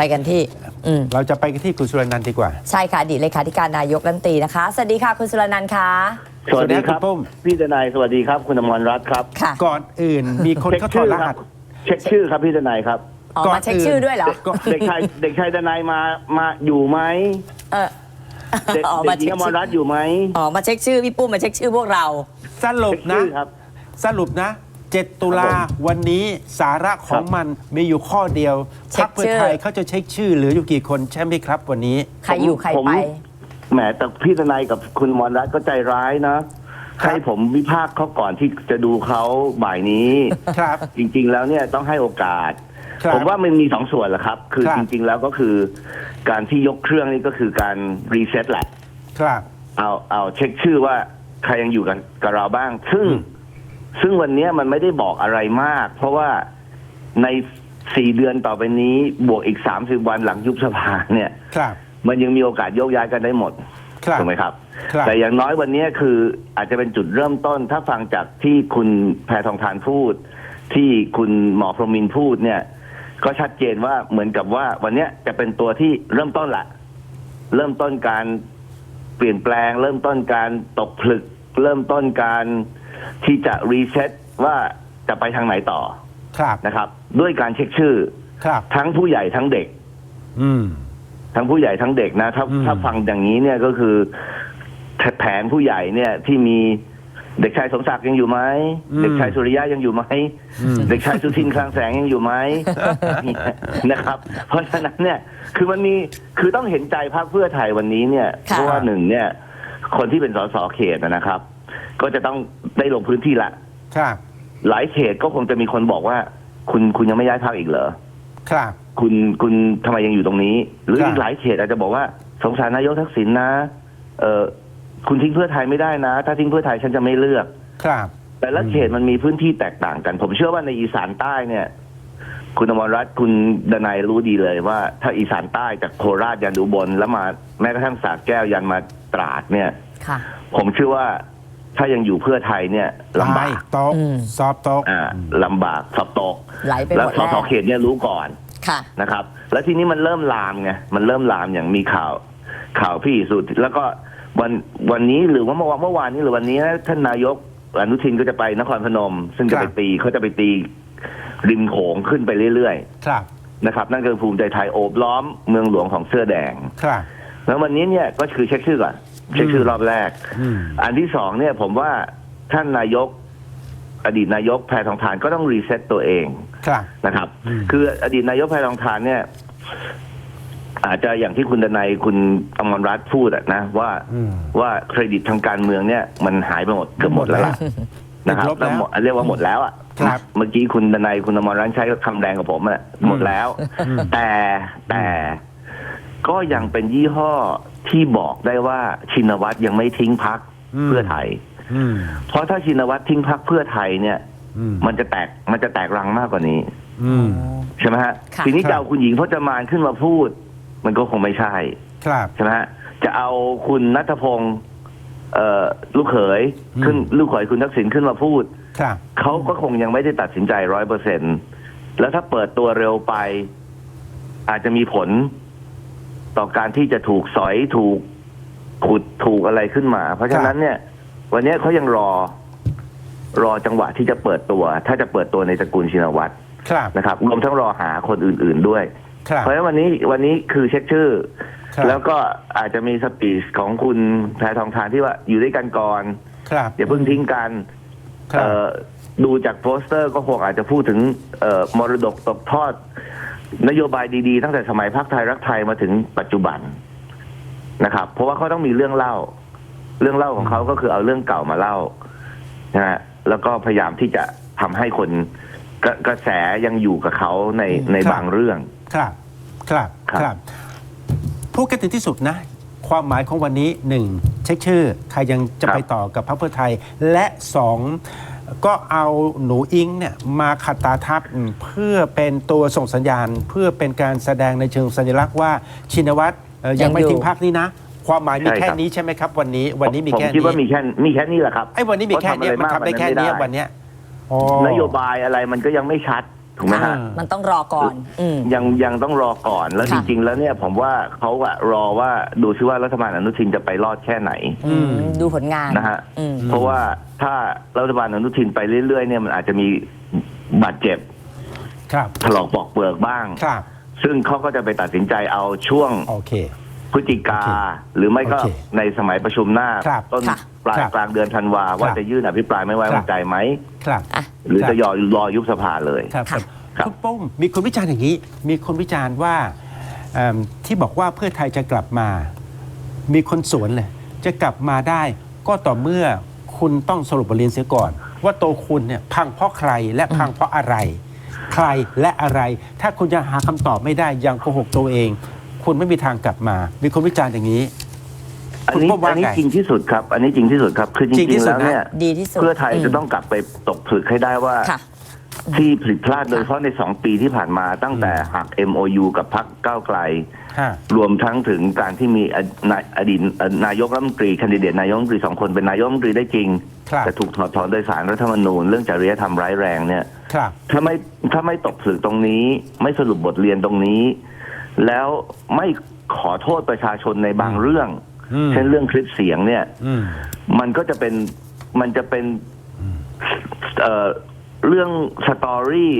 ไปกันที่อืมเราจะไปกันที่คุณสุรนันท์ดีกว่า ใช่ค่ะอดีตเลขาธิการนายกรัฐมนตรีนะคะ สวัสดีค่ะคุณสุรนันท์ค่ะ สวัสดีครับ สวัสดีครับคุณปุ้ม พี่ทนายสวัสดีครับ คุณอมรรัตน์ครับค่ะก่อนอื่นมีคนเขาถอดรหัส เช็คชื่อครับพี่ทนายครับออกก่อนมาเช็คอื่นชื่อด้วยเหรอก็เด็กชายเด็กชายทนายมามาอยู่ไหมเออเด็กออกเด็มากหญิเช็งคอมรชื่อรัตน์อยู่ไหม ออกมาเช็คชื่อพี่ปุ้มมาเช็คชื่อพวกเรา สรุปเช็คนะชื่อครับ สรุปนะ 7 ตุลาครับผมวันนี้สาระของครับมันมีอยู่ข้อเดียวเช็พรครคเพื่อชื่อไทยเขาจะเช็คชื่อเหลืออยู่กี่คนใช่ไหมครับ วันนี้ ใครอยู่ใครผม ไป แหมแต่พี่ทนายกับคุณอมรรัตน์ก็ใจร้ายนะ ครับ ให้ผมวิพากษ์เขาก่อนที่จะดูเขาบ่ายนี้ ครับ จริง ๆ แล้วเนี่ยต้องให้โอกาส ครับผมว่ามันมีสองส่วนแหละครับ คือครับ จริง ๆ แล้วก็คือการที่ยกเครื่องนี่ก็คือการรีเซ็ตแหละ ครับ เอาเอาเช็คชื่อว่าใครยังอยู่กันกับเราบ้าง ซึ่งอืม ซึ่งวันเนี้ยมันไม่ได้บอกอะไรมาก เพราะว่าในสี่เดือนต่อไปนี้ บวกอีกสามสิบวันหลังยุบสภาเนี่ย ครับ มันยังมีโอกาสโยกย้ายกันได้หมดครับ ถูกไหมครับ ครับ แต่อย่างน้อยวันเนี้ยคืออาจจะเป็นจุดเริ่มต้น ถ้าฟังจากที่คุณแพทองทานพูด ที่คุณหมอพรหมินทร์พูดเนี่ย ก็ชัดเจนว่าเหมือนกับว่า วันเนี้ยจะเป็นตัวที่เริ่มต้นละเริ่มต้นการเปลี่ยนแปลง เริ่มต้นการตกผลึก เริ่มต้นการ ที่จะรีเซ็ตว่าจะไปทางไหนต่อครับ นะครับ ด้วยการเช็คชื่อ ครับ ทั้งผู้ใหญ่ทั้งเด็ก อืม ทั้งผู้ใหญ่ทั้งเด็กนะถ้าอืม ถ้าฟังอย่างนี้เนี่ยก็คือแผแผนผู้ใหญ่เนี่ยที่มีเด็กชายสมศักดิ์ยังอยู่ไหมเด็กชายสุริยะยังอยู่ไหมอืมเด็กชายสุทินคลังแสงยังอยู่ไหม นะครับ เพราะฉะนั้นเนี่ยคือมันมีคือต้องเห็นใจพรรคเพื่อไทยวันนี้เนี่ยค่ะเพราะว่าหนึ่งเนี่ย คนที่เป็นสสเขตนะครับ ก็จะต้องได้ลงพื้นที่ละ ครับ หลายเขตก็คงจะมีคนบอกว่า คุณคุณยังไม่ย้ายพรรคอีกเหรอครับ คุณคุณทำไมยังอยู่ตรงนี้ หรือครับ อีกหลายเขตอาจจะบอกว่าสงสารนายกทักษิณนะ เออคุณทิ้งเพื่อไทยไม่ได้นะ ถ้าทิ้งเพื่อไทยฉันจะไม่เลือก ครับ แต่ละอืมเขตมันมีพื้นที่แตกต่างกัน ผมเชื่อว่าในอีสานใต้เนี่ย คุณอมรรัตน์คุณดนายรู้ดีเลยว่า ถ้าอีสานใต้จากโคราชยันอุบลแล้วมาแม้กระทั่งสระแก้วยันมาตราดเนี่ย ค่ะ ผมเชื่อว่า ถ้ายังอยู่เพื่อไทยเนี่ยลำบากไปโต๊ะอืมซอฟต์โต๊ะอ่าลำบากสอบตก ไหลไปหแล้วมดสแล้วสเขตเนี่ยรู้ก่อนค่ะ นะครับ แล้วทีนี้มันเริ่มลามไงมันเริ่มลามอย่างมีข่าว ข่าวพี่สุด แล้วก็วันวันนี้หรือว่าเมื่อวานเมื่อวานนี้หรือวันนี้นะท่านนายกอนุทินก็จะไปนครพนม ซึ่งจะครัไปบตีเขาจะไปตีริมโขงขึ้นไปเรื่อยครับ ๆนะครับ นั่นคือภูมิใจไทยโอบล้อมเมืองหลวงของเสื้อแดง ครับ แล้ววันนี้เนี่ยก็คือเช็คชื่อก่อน เช็คชื่อรอบแรกอืมอันที่สองเนี่ยผมว่าท่านนายก อดีตนายกแพทองทานก็ต้องรีเซ็ตตัวเองครับนะครับอืมคืออดีตนายกแพทองทานเนี่ย อาจจะอย่างที่คุณดนัยคุณอมรรัตน์พูดอะนะว่าอืมว่าเครดิตทางการเมืองเนี่ย มันหายไปหมดเกือบหมดแล้วล่ะนะครับติดลบแล้วหมดเรียกว่าหมดแล้วอะครับเมื่อกี้คุณดนัยคุณอมรรัตน์ใช้คำแรงกับผมอะหมดแล้วอืมแต่แต่ก็ยังเป็นยี่ห้อ ที่บอกได้ว่าชินวัตรยังไม่ทิ้งพักเพื่อไทย อืม เพราะถ้าชินวัตรทิ้งพักเพื่อไทยเนี่ย อืม มันจะแตกมันจะแตกรังมากกว่านี้ อืม ใช่ไหมฮะค่ะ ทีนี้ครับจะเอาคุณหญิงพจมานขึ้นมาพูด มันก็คงไม่ใช่ ครับ ใช่ไหมฮะจะเอาคุณนัทพงศ์เอ่อลูกเขยขึ้นอืมลูกเขยคุณทักษิณขึ้นมาพูด ครับ เขาก็คงยังไม่ได้ตัดสินใจร้อยเปอร์เซ็นแล้วถ้าเปิดตัวเร็วไป อาจจะมีผล ต่อการที่จะถูกสอยถูกขุดถูกอะไรขึ้นมา เพราะฉะนั้นเนี่ย วันนี้เขายังรอ รอจังหวะที่จะเปิดตัว ถ้าจะเปิดตัวในตระกูลชินวัตรครับนะครับ รวมทั้งรอหาคนอื่น ๆด้วยครับเพราะฉะนั้นวันนี้วันนี้คือเช็คชื่อครับแล้วก็อาจจะมีสปีชของคุณแพทองทานที่ว่าอยู่ด้วยกันก่อนครับอย่าเพิ่งทิ้งกันครับเอ่อดูจากโปสเตอร์ก็คงอาจจะพูดถึงเอ่อมรดกตกทอด นโยบายดีๆ ตั้งแต่สมัยพรรคไทยรักไทยมาถึงปัจจุบันนะครับ เพราะว่าเขาต้องมีเรื่องเล่า เรื่องเล่าของเขาก็คือเอาเรื่องเก่ามาเล่านะฮะแล้วก็พยายามที่จะทำให้คนกระกระแสยังอยู่กับเขาในในครับบางเรื่องครับครับ ครับ ครับ พูดกันถึงที่สุดนะ ความหมายของวันนี้หนึ่งเช็คชื่อ ใครยังจะไปต่อกับพรรคเพื่อไทย และสอง ก็เอาหนูอิงเนี่ยมาขัดตาทัพเพื่อเป็นตัวส่งสัญญาณ เพื่อเป็นการแสดงในเชิงสัญลักษณ์ว่าชินวัตรเอ่อยังไม่ยังอยู่ทิ้งพรรคนี้นะ ความหมายมีใช่แค่ครับนี้ใช่ไหมครับ วันนี้วันนี้มีผมแค่คิดว่ามีนี้แค่มีแค่นี้แหละครับไอ้วันนี้มีแค่เนี้ยเพมันราะทำได้แค่เนี้ยมากกว่าวันเนี้ยอ๋อนโยบายอะไรมันก็ยังไม่ชัด ถูกไหมค่ะฮะ มันต้องรอก่อนอืม ยังยังต้องรอก่อนแล้วจค่ะ ริง ๆ แล้วเนี่ยผมว่าเขาอะรอว่าดูซิว่ารัฐบาลอนุทินจะไปรอดแค่ไหนอืมดูผลงานนะฮะอืม เพราะว่าถ้ารัฐบาลอนุทินไปเรื่อยๆเนี่ยมันอาจจะมีบาดเจ็บครับถลอกปอกเปลือกบ้าง ครับซึ่งเขาก็จะไปตัดสินใจเอาช่วงโอเค พฤศจิกาโอเคหรือไม่ก็โอเคในสมัยประชุมหน้า ครับต้นค่ะ ปลายครับกลางเดือนธันวาว่าครับจะยื่นอภิปรายไม่ไว้ครัวาบ งใจไหม ครับ อะ หรือครับจะยอรอยุบสภาเลย ครับค่ะครับ คุณปุ้มมีคนวิจารณ์อย่างนี้ มีคนวิจารณ์ว่าเอิ่มที่บอกว่าเพื่อไทยจะกลับมา มีคนสวนเลย จะกลับมาได้ ก็ต่อเมื่อคุณต้องสรุปบทเรียนเสียก่อน ว่าตัวคุณเนี่ยพังเพราะใครและพังเพราะอะไร ใครและอะไร ถ้าคุณยังหาคำตอบไม่ได้ยังโกหกตัวเอง คุณไม่มีทางกลับมา มีคนวิจารณ์อย่างนี้ อันนี้คุณว่าอันนี้ไงจริงที่สุดครับ อันนี้จริงที่สุดครับ คือจจริงริที่งๆสุดแล้วเนี่ยนะดีที่สุดเพื่อไทยมจะต้องกลับไปตกผลึกให้ได้ว่า ค่ะ ที่ผิดพลาดโดยเฉพาะในสองปีที่ผ่านมาตั้งแต่หัก MOU กับพรรคก้าวไกล ฮะ รวมทั้งถึงการที่มีอนาอดีตนายกรัฐมนตรีแคนดิเดตนายกรัฐมนตรีสองคนเป็นนายกรัฐมนตรีได้จริง ครับ แต่ถูกถอดถอนโดยสารรัฐธรรมนูญเรื่องจริยธรรมร้ายแรงเนี่ย ครับ ถ้าไม่ถ้าไม่ตกผลึกตรงนี้ ไม่สรุปบทเรียนตรงนี้ แล้วไม่ขอโทษประชาชนในบางเรื่อง อืมเช่นเรื่องคลิปเสียงเนี่ย อืม มันก็จะเป็นมันจะเป็นเอ่อเรื่องสตอรี่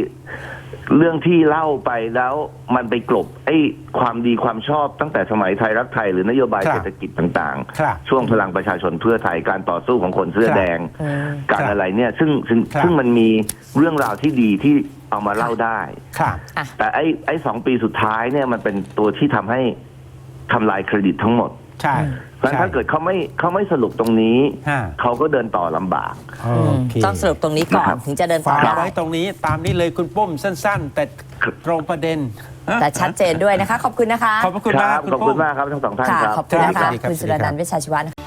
เรื่องที่เล่าไปแล้วมันไปกลบไอ้ความดีความชอบตั้งแต่สมัยไทยรักไทยหรือนโยบายครับเศรษฐกิจต่างครับๆช่วงพลังประชาชนเพื่อไทยการต่อสู้ของคนเสื้อครับแดง อืม การครับอะไรเนี่ย ซึ่งซึ่งครับ ซึ่งมันมีเรื่องราวที่ดีที่เอามาเล่าได้ ครับ อะ แต่ไอ้ไอ้สองปีสุดท้ายเนี่ยมันเป็นตัวที่ทำให้ทำลายเครดิตทั้งหมด ใช่ เพราะฉะนั้นถ้าเกิดเขาไม่เขาไม่สรุปตรงนี้ ฮะ เขาก็เดินต่อลำบาก โอเคต้องสรุปตรงนี้ก่อนนะครับถึงจะเดินต่ฝาอกได้ไว้ตรงนี้ตามนี้เลยคุณปุ้มสั้น ๆ แต่ตรงประเด็นแต่ชัดเจนด้วยนะคะ ขอบคุณนะคะ ขอบพระคุณคมารักบคุณขอบปุ้คุมณมากครับทั้งสองท่านค่ะ ครับ ขอบคุณนะสวัคะสดีครับ คุณสวัสุสดีรครับนันท์เวชชาชีวะนะคะ